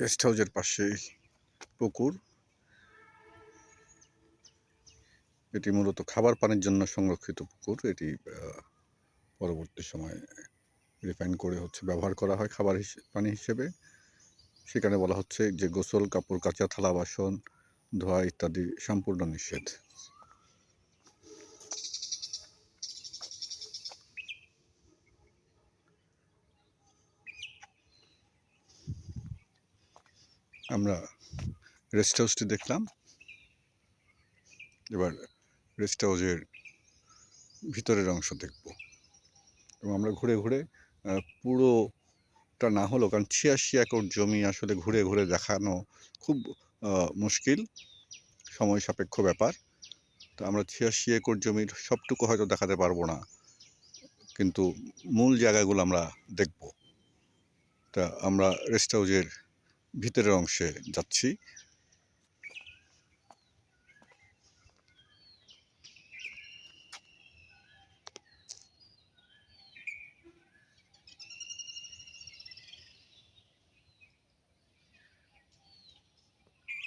Guest হাউসের পাশেই পুকুর। এটি মূলত খাবার পানির জন্য সংরক্ষিত পুকুর। এটি পরবর্তী সময়ে রিফাইন করে হচ্ছে ব্যবহার করা হয় খাবার পানি হিসেবে। সেখানে বলা হচ্ছে যে গোসল, কাপড়, কাচা থালা, বাসন, ধোয়া ইত্যাদি সম্পূর্ণ নিষেধ। আমরা রেস্ট হাউসটি দেখলাম। এবার রেস্ট হাউসের ভিতরের অংশ দেখব। এবং আমরা ঘুরে ঘুরে পুরোটা না হলো কারণ ছিয়াশি একর জমি আসলে ঘুরে ঘুরে দেখানো খুব মুশকিল, সময় সাপেক্ষ ব্যাপার। তো আমরা ছিয়াশি একর জমির সবটুকু হয়তো দেখাতে পারব না, কিন্তু মূল জায়গাগুলো আমরা দেখব। তা আমরা রেস্ট হাউসের ভিতরের অংশে যাচ্ছি।